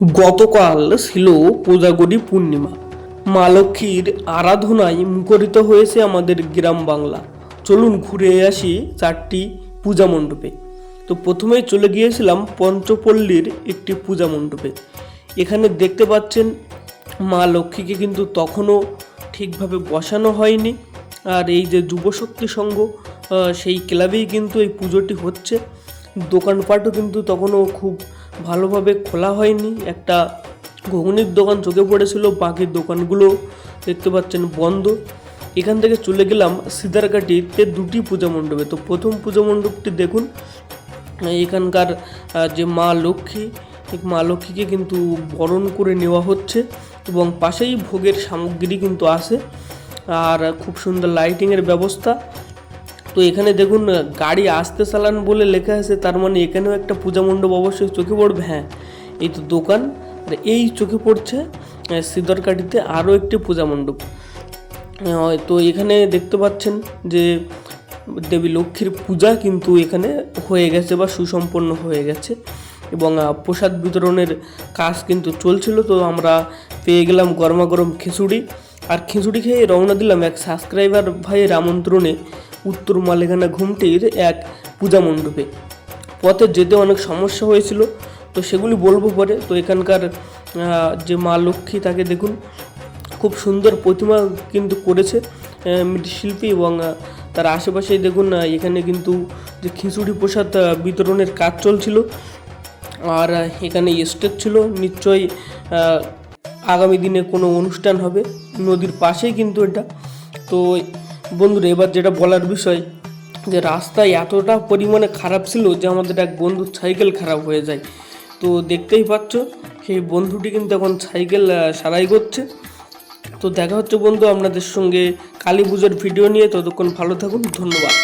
গতকাল ছিল পূজাগরি পূর্ণিমা। মা লক্ষ্মীর আরাধনায় মুখরিত হয়েছে আমাদের গ্রাম বাংলা। চলুন ঘুরে আসি চারটি পূজা মণ্ডপে। তো প্রথমেই চলে গিয়েছিলাম পঞ্চপল্লীর একটি পূজা মণ্ডপে। এখানে দেখতে পাচ্ছেন মা লক্ষ্মীকে কিন্তু তখনও ঠিকভাবে বসানো হয়নি। আর এই যে যুবশক্তি সংঘ সেই ক্লাবেই কিন্তু এই পুজোটি হচ্ছে। দোকানপাটও কিন্তু তখনও খুব ভালোভাবে খোলা হয়নি। একটা ঘুগনির দোকান চোখে পড়েছিল, বাকি দোকানগুলো দেখতে পাচ্ছেন বন্ধ। এখান থেকে চলে গেলাম সিদারকাটিতে দুটি পূজা মণ্ডপে। তো প্রথম পূজা মণ্ডপটি দেখুন, এখানকার যে মা লক্ষ্মী মা লক্ষ্মীকে কিন্তু বরণ করে নেওয়া হচ্ছে এবং পাশেই ভোগের সামগ্রী কিন্তু আছে। আর খুব সুন্দর লাইটিংয়ের ব্যবস্থা। তো এখানে দেখুন, গাড়ি আসতে চালান বলে লেখা আছে, তার মানে এখানেও একটা পূজা মণ্ডপ অবশ্যই চোখে পড়বে। হ্যাঁ এই তো দোকান। আর এই চোখে পড়ছে সিদরকাঠিতে আরও একটি পূজা মণ্ডপ। তো এখানে দেখতে পাচ্ছেন যে, দেবী লক্ষ্মীর পূজা কিন্তু এখানে হয়ে গেছে বা সুসম্পন্ন হয়ে গেছে। এবং প্রসাদ বিতরণের কাজ কিন্তু চলছিল, তো আমরা পেয়ে গেলাম গরমা গরম খিচুড়ি। আর খিচুড়ি খেয়ে রওনা দিলাম এক সাবস্ক্রাইবার ভাইয়ের আমন্ত্রণে। উত্তর মালেখানা ঘুমটির এক পূজা মণ্ডপে। পথে যেতে অনেক সমস্যা হয়েছিল, তো সেগুলি বলব পরে। তো এখানকার যে মা লক্ষ্মী তাকে দেখুন, খুব সুন্দর প্রতিমা কিন্তু করেছে মৃৎশিল্পী এবং তার আশেপাশেই দেখুন এখানে কিন্তু যে খিচুড়ি প্রসাদ বিতরণের কাজ চলছিল। আর এখানে স্টেজ ছিল, নিশ্চয়ই আগামী দিনে কোনো অনুষ্ঠান হবে, নদীর পাশেই কিন্তু এটা। তো বন্ধুরা, এবার যেটা বলার বিষয়, যে রাস্তা এতটা পরিমাণে খারাপ ছিল যে আমাদের এক বন্ধুর সাইকেল খারাপ হয়ে যায়। তো দেখতেই পাচ্ছ, সেই বন্ধুটি কিন্তু এখন সাইকেল সারাই করছে। তো দেখা হচ্ছে বন্ধু আপনাদের সঙ্গে কালী পুজোর ভিডিও নিয়ে, ততক্ষণ ভালো থাকুন, ধন্যবাদ।